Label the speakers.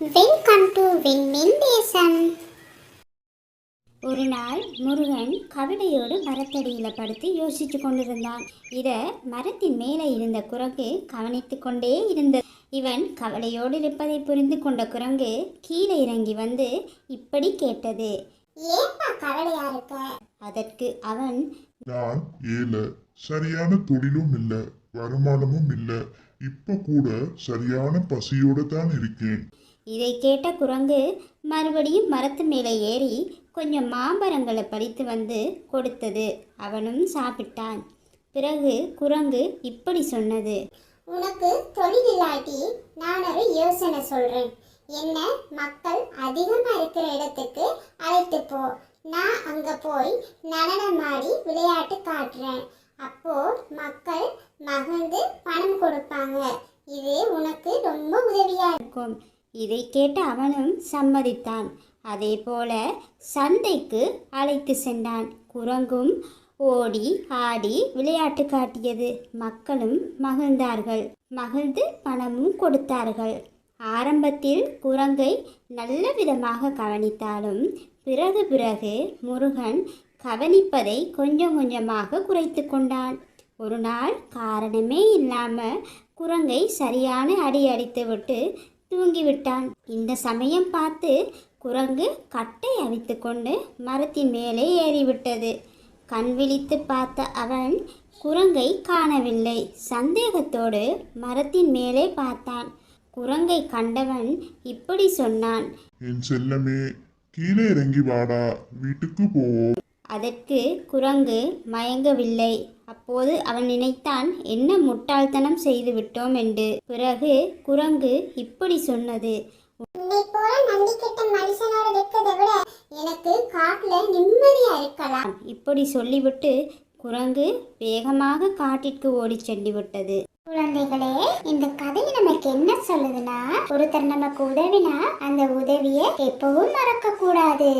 Speaker 1: Welcome to விண்மின் தேசம்
Speaker 2: ஒரு நாள் முருகன் கவிதையோடு மரத்தடியில் படுத்து யோசித்து கொண்டிருந்தான். இத மரத்தின் மேலே இருந்த குரங்கு கவனித்து கொண்டே இருந்தது. இவன் கவலையோடு இருப்பதை புரிந்து கொண்ட குரங்கு கீழே இறங்கி வந்து இப்படி கேட்டது.
Speaker 1: ஏப்பா கவலையா இருக்க?
Speaker 2: அதற்கு அவன்
Speaker 3: நான் ஏழை சரியான தொழிலும் இல்ல வருமானமும் இல்ல இப்ப கூட சரியான பசியோட தான் இருக்கேன்.
Speaker 2: இதை கேட்ட குரங்கு மறுபடியும் மரத்து மேலே ஏறி கொஞ்சம் மாம்பழங்களை பறித்து வந்து கொடுத்தது. அவனும் சாப்பிட்டான். பிறகு குரங்கு இப்படி சொன்னது.
Speaker 1: உனக்கு தொழில் இல்லாட்டி நான் ஒரு யோசனை சொல்றேன். என்ன மக்கள் அதிகமா இருக்கிற இடத்துக்கு அழைத்து போ. நான் அங்க போய் நடனமாடி விளையாட்டு காட்டுறேன். அப்போ மக்கள் மகிழ்ந்து பணம் கொடுப்பாங்க. இது உனக்கு ரொம்ப உதவியா இருக்கும்.
Speaker 2: இதை கேட்ட அவனும் சம்மதித்தான். அதே போல சந்தைக்கு அழைத்து சென்றான். குரங்கும் ஓடி ஆடி விளையாட்டு காட்டியது. மக்களும் மகிழ்ந்தார்கள். மகிழ்ந்து பணமும் கொடுத்தார்கள். ஆரம்பத்தில் குரங்கை நல்ல விதமாக கவனித்தாலும் பிறகு பிறகு முருகன் கவனிப்பதை கொஞ்சம் கொஞ்சமாக குறைத்து கொண்டான். ஒரு நாள் காரணமே இல்லாமல் குரங்கை சரியான அடி அடித்துவிட்டு தூங்கிவிட்டான். இந்த சமயம் பார்த்து குரங்கு கட்டை அவித்து கொண்டு மரத்தின் மேலே ஏறிவிட்டது. கண் விழித்து பார்த்த அவன் குரங்கை காணவில்லை. சந்தேகத்தோடு மரத்தின் மேலே பார்த்தான். குரங்கை கண்டவன் இப்படி சொன்னான்.
Speaker 3: என் செல்லமே கீழே இறங்கி வாடா. வீட்டுக்கு போவோம்
Speaker 2: அதற்கு குரங்கு மயங்கவில்லை. அப்போது அவன் நினைத்தான் என்ன முட்டாள்தனம் செய்து விட்டோம் என்று. பிறகு குரங்கு இப்படி சொன்னது.
Speaker 1: எனக்கு காட்டுல நிம்மதியா இருக்கலாம்.
Speaker 2: இப்படி சொல்லிவிட்டு குரங்கு வேகமாக காட்டிற்கு ஓடிச் சென்று விட்டது
Speaker 1: குழந்தைகளே இந்த கதை நமக்கு என்ன சொல்லுதுன்னா ஒருத்தர் நமக்கு உதவினா அந்த உதவியை எப்பவும் மறக்க கூடாது.